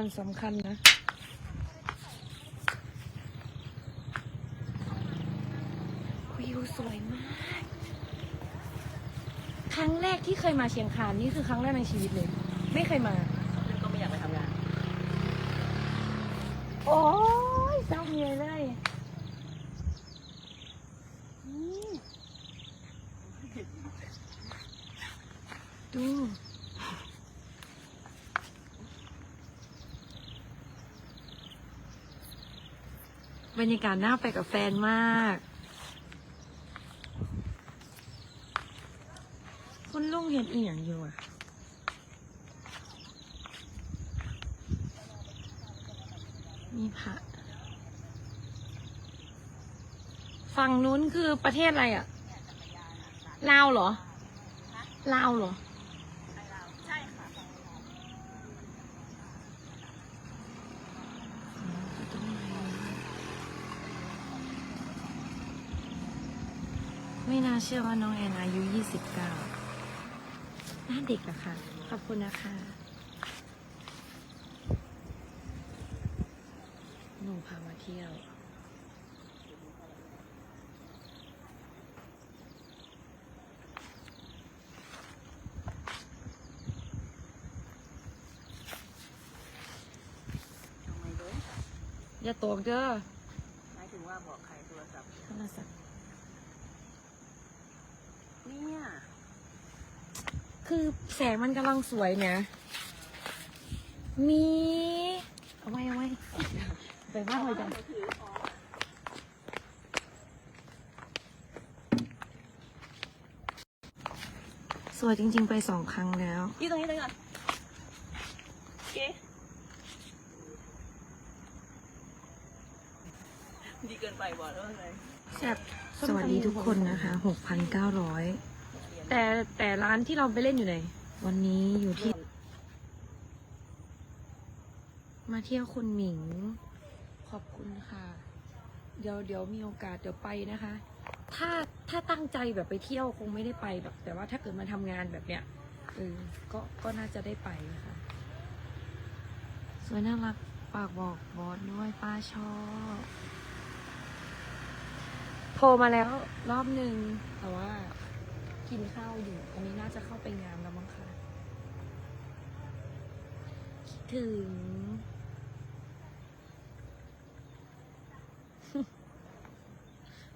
มันสำคัญนะวิวสวยมาก ครั้งแรกที่เคยมาเชียงคานนี่คือครั้งแรกในชีวิตเลย ไม่เคยมาก็ไม่อยากไปทำงาน โอ้ยเศร้าเมียเลยนี่ดู บรรยากาศน่าไปกับแฟนมาก คุณลุงเห็นอีหยังอยู่อะ มีพระฝั่งนู้นคือประเทศอะไรอะ ลาวเหรอ ลาวเหรอ ใช่ค่ะ ไม่น่าเชื่อว่าน้องแอนอายุ 29 หน้าเด็กอะค่ะ ขอบคุณนะคะ หนูพามาเที่ยวทำไมเด้ออย่าตกเด้อหมายถึงว่าบอกใครโทรศัพท์ โทรศัพท์ นี่ย คือแสงมันกำลังสวยนะ มีเอาไว้เอาไว้ไปว่าเลยจ้ะสวยจริง ๆ ไปสองครั้งแล้วยี่ตรงนี้เลยก่อนเก๋ดีเกินไปบอสว่าไง แซ่บสวัสดีทุกคนนะคะ 6,900 แต่แต่ร้านที่เราไปเล่นอยู่ไหน วันนี้อยู่ที่ มาเที่ยวคุณหมิง ขอบคุณค่ะ เดี๋ยวเดี๋ยวมีโอกาสเดี๋ยวไปนะคะ ถ้าถ้าตั้งใจแบบไปเที่ยวคงไม่ได้ไปแบบ แต่ว่าถ้าเกิดมาทำงานแบบเนี้ยเออก็ก็น่าจะได้ไปนะคะ สวยน่ารักฝากบอกบอสด้วยป้าชอบโทรมาแล้วรอบหนึ่งแต่ว่า กินข้าวอยู่ อันนี้น่าจะเข้าไปงานแล้วมั้งคะคิดถึง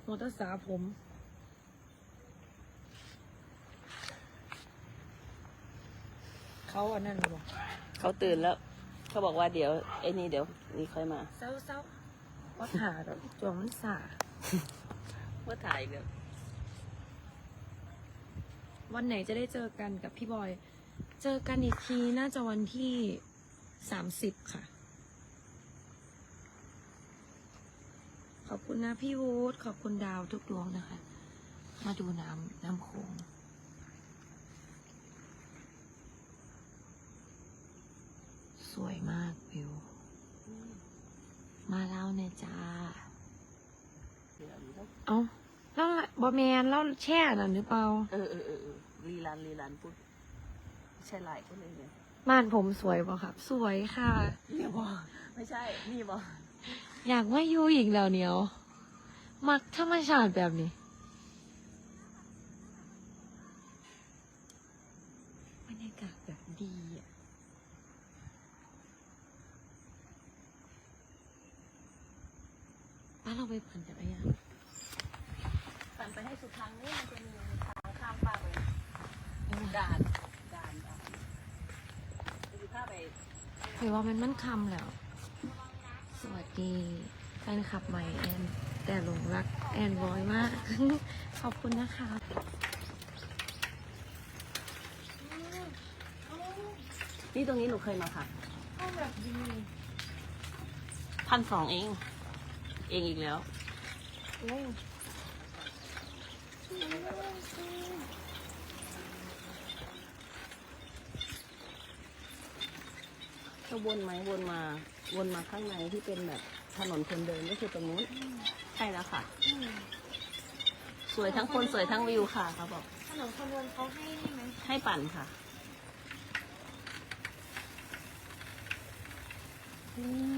มอเตอร์สาผมเขาอันนั้นบอกเขาตื่นแล้ว เขาบอกว่าเดี๋ยวไอ้นี่เดี๋ยวนี่ค่อยมาเศร้าเศร้าว่าถาดอกจวงมันสาว่าถ่ายเดี๋ยว วันไหนจะได้เจอกันกับพี่บอย เจอกันอีกทีน่าจะวันที่สามสิบค่ะ ขอบคุณนะพี่วูดขอบคุณดาวทุกดวงนะคะ มาดูน้ำน้ำโขงสวยมากวิว มาเล่าเนี่ยจ้าเดี๋ยวเอ้า แล้วบอแมนแล้วแช่น่ะหรือเปล่าเออเออเออเออรีรันรีรันพูดไม่ใช่ไลน์ก็เลยเนี่ยบ้านผมสวยป่ะครับ สวยค่ะ เนี่ยบอกไม่ใช่ นี่บอกอยากว่าอยู่อีกแล้วเหนียว มักธรรมชาติแบบนี้บรรยากาศแบบดีอะป้าเราไปปั่นจักรยาน ปั่นไปให้สุดทางนี่มันจะมีทางข้ามฟากเลยด่านด่านด่านจะข้าไปเห็นว่ามันมันคำแล้ว สวัสดีแฟนคลับใหม่แอนแต่หลงรักแอนบอยมาก ขอบคุณนะคะนี่ตรงนี้หนูเคยมาค่ะห้องแบบดีพันสองเอง เองอีกแล้วโอ้ย ก็วนไหมวนมาวนมาข้างในที่เป็นแบบถนนคนเดินก็คือตรงนู้นใช่แล้วค่ะ สวยทั้งคนสวยทั้งวิวค่ะเขาบอกถนนคนเดินเขาให้นี่ไหมให้ปั่นค่ะอืม